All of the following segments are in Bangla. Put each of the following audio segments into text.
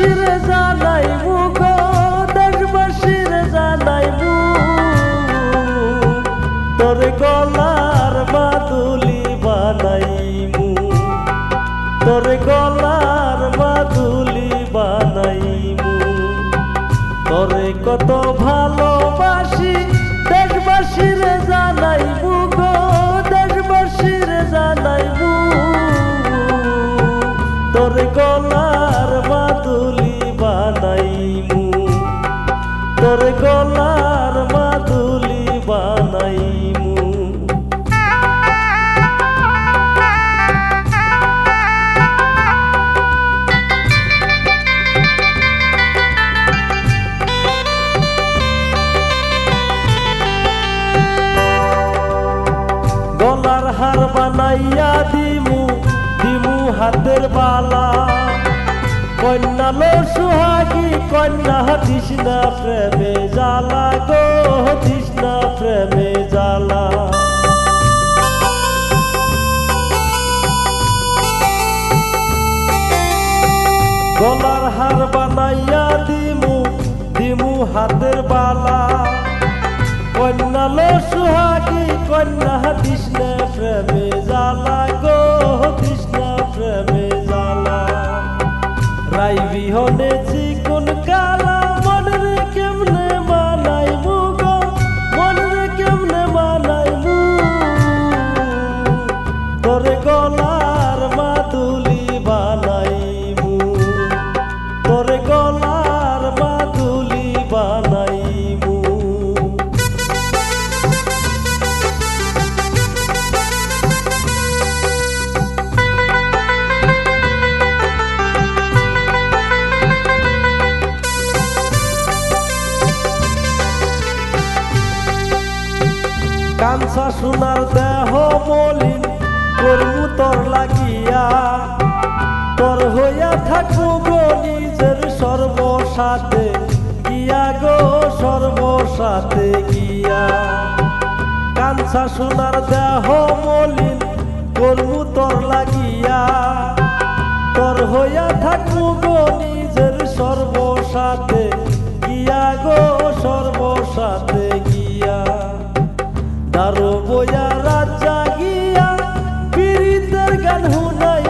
দেশবাসীর জানাই মুগ দেশবাসীর জানাই তোর গলার বাদুলি বানাইমু। তোর গলার বাদুলি বানাইমু। তোরে কত ভালোবাসি হার বানাইয়া দিমু দিমু হাতের বালা। কন্যা লো সুহাগী, কন্যা না প্রেমে জালা গো না প্রেমে জালা গলার হার বানাইয়া দিমু দিমু হাতের বালা। কন্যা লো সুহাগী, কন্যা কৃষ্ণ hold it. কাঞ্চা সোনার দেহ মলিন, করবু তোর লাগিয়া। তোর হইয়া থাকব গো নিজের সর্বসাথে গিয়া গো, সর্বসাথে গিয়া। কাঞ্চা সোনার দেহ মলিন, করবু তোর লাগিয়া। তোর হইয়া থাকব গো নিজের সর্বসাথে দারো বইয়া রাজা গিয়া পীড়িতের গান হুনাই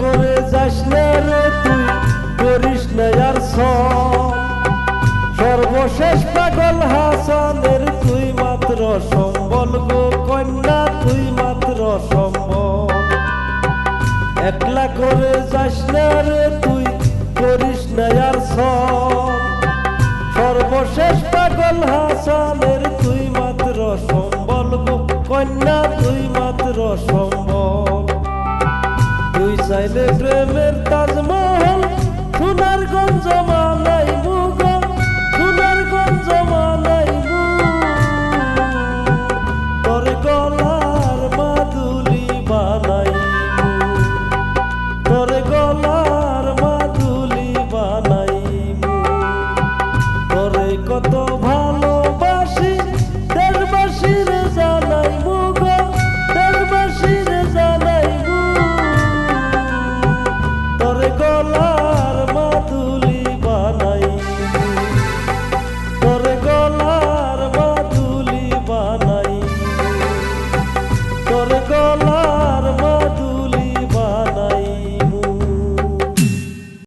করে যাস না রে তুই, করিস না। সর্বশেষ পাগল হাসানের তুই মাত্র সম্বল গো কন্যা, তুই মাত্র সম্বল একলা করে যাস রে তুই, করিস সর্বশেষ পাগল হাসানের todo.